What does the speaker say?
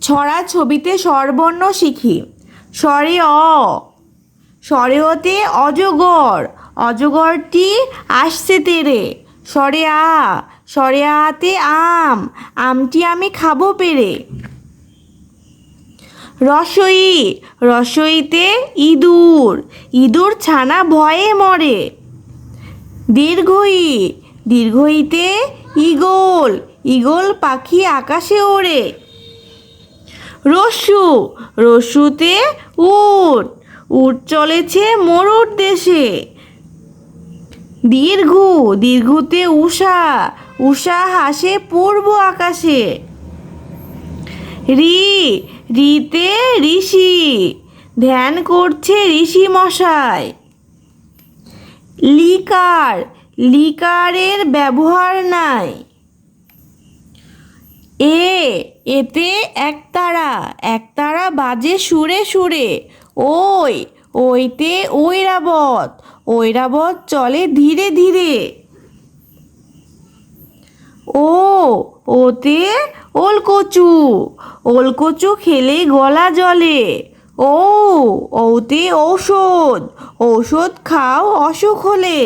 ছড়া ছবিতে স্বরবর্ণ শিখি। স্বরে অ স্বরে হতে অজগর, অজগরটি আসছে তেরে। স্বরে আ, স্বরে আতে আম, আমটি আমি খাব পেরে। রসই, রসইতে ইঁদুর ইঁদুর ছানা ভয়ে মরে। দীর্ঘই, দীর্ঘইতে ইগল ইগল পাখি আকাশে ওড়ে। রস্যু রসুতে উট উট চলেছে মরুর দেশে। দীর্ঘ, দীর্ঘতে উষা উষা হাসে পূর্ব আকাশে। রি, রিতে ঋষি, ধ্যান করছে ঋষি মশাই। লিকার, লিকারের ব্যবহার নাই। এতে একতারা একতারা বাজে সুরে সুরে। ওই, ওইতে ঐরাবত ঐরাবত চলে ধীরে ধীরে। ও, ওতে ওলকচু ওলকচু খেলে গলা জলে। ও, ওতে ঔষধ ঔষধ খাও অসুখ হলে।